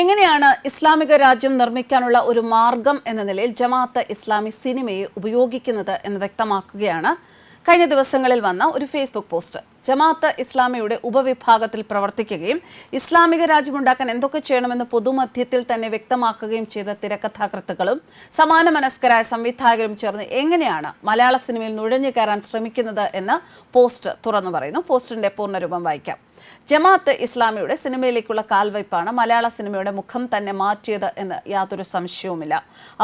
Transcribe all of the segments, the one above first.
എങ്ങനെയാണ് ഇസ്ലാമിക രാജ്യം നിർമ്മിക്കാനുള്ള ഒരു മാർഗം എന്ന നിലയിൽ ജമാഅത്ത് ഇസ്ലാമി സിനിമയെ ഉപയോഗിക്കുന്നത് എന്ന് വ്യക്തമാക്കുകയാണ്. കഴിഞ്ഞ ദിവസങ്ങളിൽ വന്ന ഒരു ഫേസ്ബുക്ക് പോസ്റ്റ്. ജമാഅത്ത് ഇസ്ലാമിയുടെ ഉപവിഭാഗത്തിൽ പ്രവർത്തിക്കുകയും ഇസ്ലാമിക രാജ്യമുണ്ടാക്കാൻ എന്തൊക്കെ ചെയ്യണമെന്ന് പൊതുമധ്യത്തിൽ തന്നെ വ്യക്തമാക്കുകയും ചെയ്ത തിരക്കഥാകൃത്തുക്കളും സമാന മനസ്കരായ സംവിധായകരും ചേർന്ന് എങ്ങനെയാണ് മലയാള സിനിമയിൽ നുഴഞ്ഞു കയറാൻ ശ്രമിക്കുന്നത് എന്ന് പോസ്റ്റ് തുറന്നു പറയുന്നു. പോസ്റ്റിന്റെ പൂർണരൂപം വായിക്കാം. ജമാഅത്ത് ഇസ്ലാമിയുടെ സിനിമയിലേക്കുള്ള കാൽവയ്പാണ് മലയാള സിനിമയുടെ മുഖം തന്നെ മാറ്റിയത് എന്ന് യാതൊരു സംശയവുമില്ല.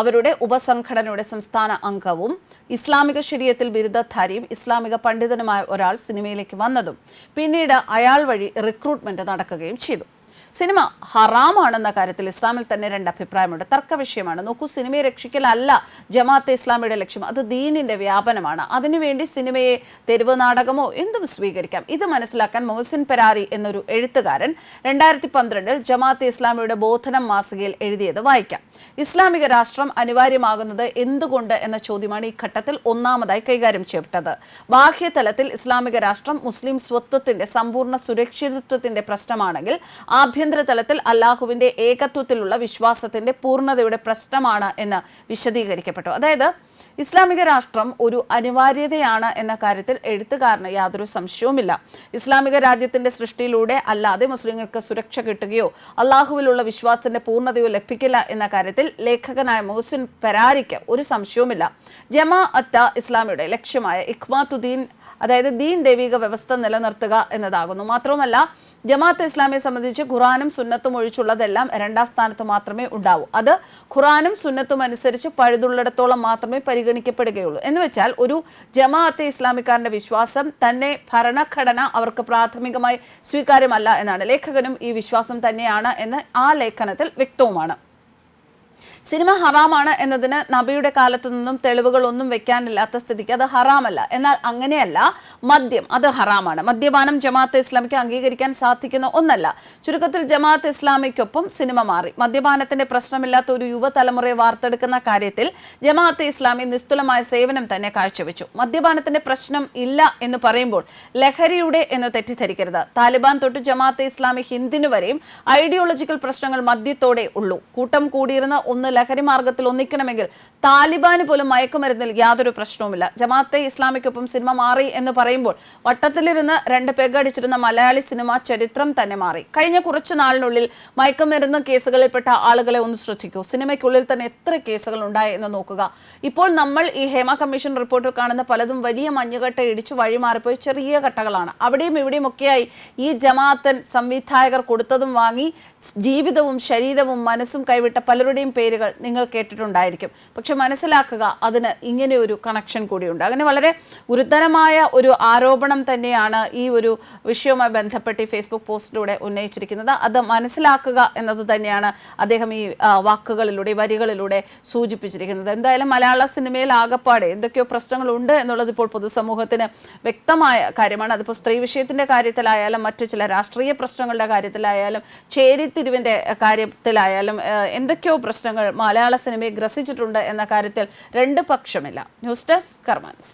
അവരുടെ ഉപസംഘടനയുടെ സംസ്ഥാന അംഗവും ഇസ്ലാമിക ശരീരത്തിൽ ബിരുദധാരിയും ഇസ്ലാമിക പണ്ഡിതനുമായ ഒരാൾ സിനിമയിലേക്ക് വന്നതും. പിന്നീട് അയാൾ വഴി റിക്രൂട്ട്മെന്റ് നടക്കുകയും ചെയ്തു. സിനിമ ഹറാമാണെന്ന കാര്യത്തിൽ ഇസ്ലാമിൽ തന്നെ രണ്ട് അഭിപ്രായമുണ്ട്. തർക്ക വിഷയമാണ്. നോക്കൂ സിനിമയെ രക്ഷിക്കലല്ല ജമാഅത്തെ ഇസ്ലാമിയുടെ ലക്ഷ്യം. അത് ദീനിന്റെ വ്യാപനമാണ്. അതിനുവേണ്ടി സിനിമയെ തെരുവ് നാടകമോ എന്തും സ്വീകരിക്കാം. ഇത് മനസ്സിലാക്കാൻ മൊഹസിൻ പെരാരി എന്നൊരു എഴുത്തുകാരൻ രണ്ടായിരത്തി പന്ത്രണ്ടിൽ ജമാഅത്തെ ഇസ്ലാമിയുടെ ബോധനം മാസികയിൽ എഴുതിയത് വായിക്കാം. ഇസ്ലാമിക രാഷ്ട്രം അനിവാര്യമാകുന്നത് എന്തുകൊണ്ട് എന്ന ചോദ്യമാണ് ഈ ഘട്ടത്തിൽ ഒന്നാമതായി കൈകാര്യം ചെയ്യപ്പെട്ടത്. ബാഹ്യതലത്തിൽ ഇസ്ലാമിക രാഷ്ട്രം മുസ്ലിം സ്വത്വത്തിന്റെ സമ്പൂർണ സുരക്ഷിതത്വത്തിന്റെ പ്രശ്നമാണെങ്കിൽ ആഭ്യന്തര തലത്തിൽ അള്ളാഹുവിന്റെ ഏകത്വത്തിലുള്ള വിശ്വാസത്തിന്റെ പൂർണതയുടെ പ്രശ്നമാണ് എന്ന് വിശദീകരിക്കപ്പെട്ടു. അതായത് ഇസ്ലാമിക രാഷ്ട്രം ഒരു അനിവാര്യതയാണ് എന്ന കാര്യത്തിൽ എഴുത്തുകാരന് യാതൊരു സംശയവുമില്ല. ഇസ്ലാമിക രാജ്യത്തിന്റെ സൃഷ്ടിയിലൂടെ അല്ലാതെ മുസ്ലിങ്ങൾക്ക് സുരക്ഷ കിട്ടുകയോ അള്ളാഹുവിലുള്ള വിശ്വാസത്തിന്റെ പൂർണതയോ ലഭിക്കില്ല എന്ന കാര്യത്തിൽ ലേഖകനായ മുഹസിൻ പെരാരിക്ക് ഒരു സംശയവുമില്ല. ജമാ അത്ത ഇസ്ലാമിയുടെ ലക്ഷ്യമായ ഇഖ്മാത്തുദ്ദീൻ അതായത് ദീൻ ദൈവിക വ്യവസ്ഥ നിലനിർത്തുക എന്നതാകുന്നു. മാത്രവുമല്ല ജമാഅത്ത് ഇസ്ലാമിയെ സംബന്ധിച്ച് ഖുറാനും സുന്നത്തും ഒഴിച്ചുള്ളതെല്ലാം രണ്ടാം സ്ഥാനത്ത് മാത്രമേ ഉണ്ടാവൂ. അത് ഖുറാനും സുന്നത്തും അനുസരിച്ച് പഴുതുള്ളിടത്തോളം മാത്രമേ പരിഗണിക്കപ്പെടുകയുള്ളൂ. എന്ന് വെച്ചാൽ ഒരു ജമാഅത്തെ ഇസ്ലാമിക്കാരന്റെ വിശ്വാസം തന്നെ ഭരണഘടന അവർക്ക് പ്രാഥമികമായി സ്വീകാര്യമല്ല എന്നാണ്. ലേഖകനും ഈ വിശ്വാസം തന്നെയാണ് എന്ന് ആ ലേഖനത്തിൽ വ്യക്തവുമാണ്. സിനിമ ഹറാമാണ് എന്നതിന് നബിയുടെ കാലത്തു നിന്നും തെളിവുകളൊന്നും വെക്കാനില്ലാത്ത സ്ഥിതിക്ക് അത് ഹറാമല്ല. എന്നാൽ അങ്ങനെയല്ല മദ്യം അത് ഹറാമാണ്. മദ്യപാനം ജമാഅത്ത് ഇസ്ലാമിക്ക് അംഗീകരിക്കാൻ സാധിക്കുന്ന ഒന്നല്ല. ചുരുക്കത്തിൽ ജമാഅത്ത് ഇസ്ലാമിക്കൊപ്പം സിനിമ മാറി. മദ്യപാനത്തിന്റെ പ്രശ്നമില്ലാത്ത ഒരു യുവതലമുറയെ വാർത്തെടുക്കുന്ന കാര്യത്തിൽ ജമാഅത്ത് ഇസ്ലാമി നിസ്തുലമായ സേവനം തന്നെ കാഴ്ചവെച്ചു. മദ്യപാനത്തിന്റെ പ്രശ്നം ഇല്ല എന്ന് പറയുമ്പോൾ ലഹരിയുടെ എന്ന് തെറ്റിദ്ധരിക്കരുത്. താലിബാൻ തൊട്ട് ജമാഅത്ത് ഇസ്ലാമി ഹിന്ദിനു വരെയും ഐഡിയോളജിക്കൽ പ്രശ്നങ്ങൾ മദ്യത്തോടെ ഉള്ളൂ. കൂട്ടം കൂടിയിരുന്ന ഒന്ന് ലഹരി മാർഗത്തിൽ ഒന്നിക്കണമെങ്കിൽ താലിബാന് പോലും മയക്കുമരുന്നിൽ യാതൊരു പ്രശ്നവുമില്ല. ജമാഅത്തെ ഇസ്ലാമിക്കൊപ്പം സിനിമ മാറി എന്ന് പറയുമ്പോൾ വട്ടത്തിലിരുന്ന് രണ്ട് പെഗ് അടിച്ചിരുന്ന മലയാളി സിനിമ ചരിത്രം തന്നെ മാറി. കഴിഞ്ഞ കുറച്ചു നാളിനുള്ളിൽ മയക്കുമരുന്ന് കേസുകളിൽപ്പെട്ട ആളുകളെ ഒന്ന് ശ്രദ്ധിക്കൂ. സിനിമയ്ക്കുള്ളിൽ തന്നെ എത്ര കേസുകൾ ഉണ്ടായി എന്ന് നോക്കുക. ഇപ്പോൾ നമ്മൾ ഈ ഹേമ കമ്മീഷൻ റിപ്പോർട്ടിൽ കാണുന്ന പലതും വലിയ മഞ്ഞുകട്ട ഇടിച്ചു വഴിമാറിപ്പോയി ചെറിയ കട്ടകളാണ്. അവിടെയും ഇവിടെയും ഒക്കെയായി ഈ ജമാഅത്തൻ സംവിധായകർ കൊടുത്തതും വാങ്ങി ജീവിതവും ശരീരവും മനസ്സും കൈവിട്ട പലരുടെയും പേരുകൾ നിങ്ങൾ കേട്ടിട്ടുണ്ടായിരിക്കും. പക്ഷെ മനസ്സിലാക്കുക അതിന് ഇങ്ങനെ ഒരു കണക്ഷൻ കൂടിയുണ്ട്. അങ്ങനെ വളരെ ഗുരുതരമായ ഒരു ആരോപണം തന്നെയാണ് ഈ ഒരു വിഷയവുമായി ബന്ധപ്പെട്ട് ഈ ഫേസ്ബുക്ക് പോസ്റ്റിലൂടെ ഉന്നയിച്ചിരിക്കുന്നത്. അത് മനസ്സിലാക്കുക എന്നത് തന്നെയാണ് അദ്ദേഹം ഈ വാക്കുകളിലൂടെ വരികളിലൂടെ സൂചിപ്പിച്ചിരിക്കുന്നത്. എന്തായാലും മലയാള സിനിമയിൽ ആകപ്പാടെ എന്തൊക്കെയോ പ്രശ്നങ്ങളുണ്ട് എന്നുള്ളത് ഇപ്പോൾ പൊതുസമൂഹത്തിന് വ്യക്തമായ കാര്യമാണ്. അതിപ്പോൾ സ്ത്രീ വിഷയത്തിന്റെ കാര്യത്തിലായാലും മറ്റു ചില രാഷ്ട്രീയ പ്രശ്നങ്ങളുടെ കാര്യത്തിലായാലും ചേരിതിരിവിന്റെ കാര്യത്തിലായാലും എന്തൊക്കെയോ എന്തൊക്കെയോ പ്രശ്നങ്ങൾ മലയാള സിനിമയെ ഗ്രസിച്ചിട്ടുണ്ട് എന്ന കാര്യത്തിൽ രണ്ട് പക്ഷമില്ല. News desk കർമാൻസ്